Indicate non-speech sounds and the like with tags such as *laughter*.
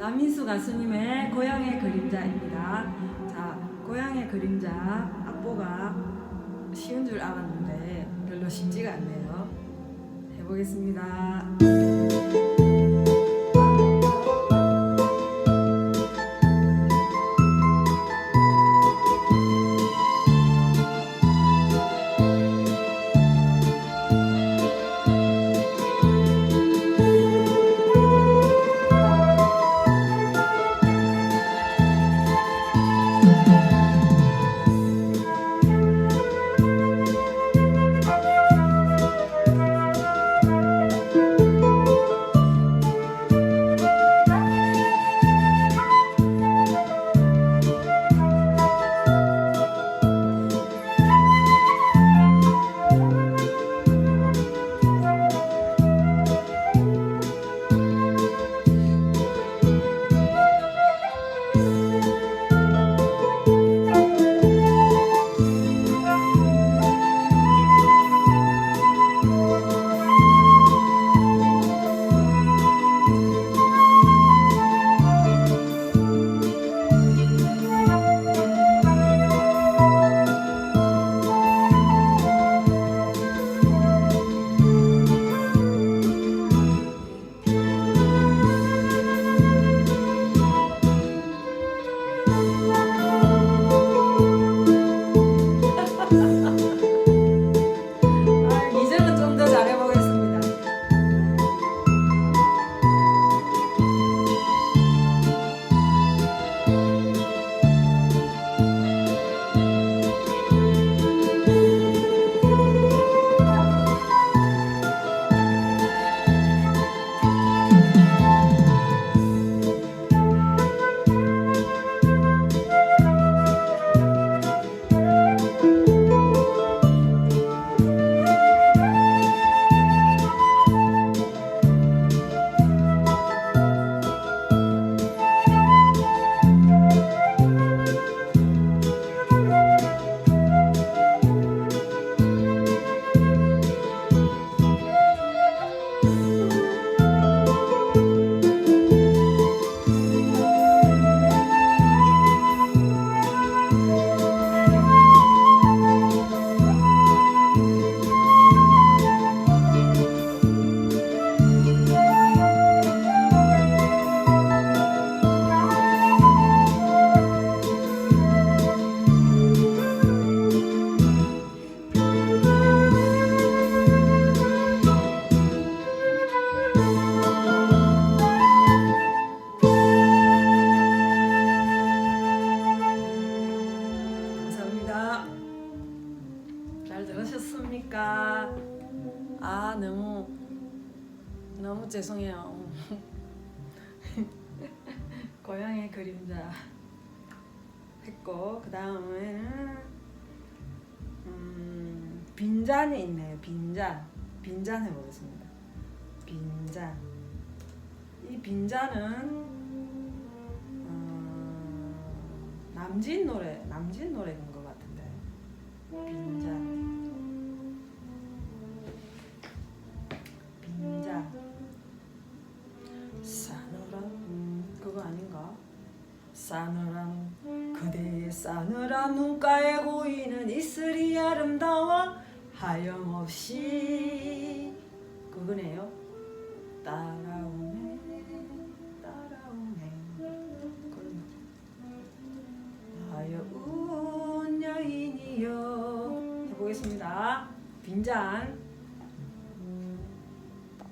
남인수 가수님의 고향의 그림자입니다. 자, 고향의 그림자 악보가 쉬운 줄 알았는데 별로 쉽지가 않네요. 해보겠습니다. 들으셨습니까? 아 너무 너무 죄송해요. *laughs* 고향의 그림자 했고 그 다음에는 음, 빈잔이 있네요. 빈잔 빈잔 해보겠습니다. 빈잔 이 빈잔은 어, 남진 노래 남진 노래인 것 같은데 빈잔 싸늘한 그대의 싸늘한 눈가에 고이는 이슬이 아름다워 하염없이 그거네요. 따라오네 따라오네. 하여운 여인이여. 해보겠습니다. 빈잔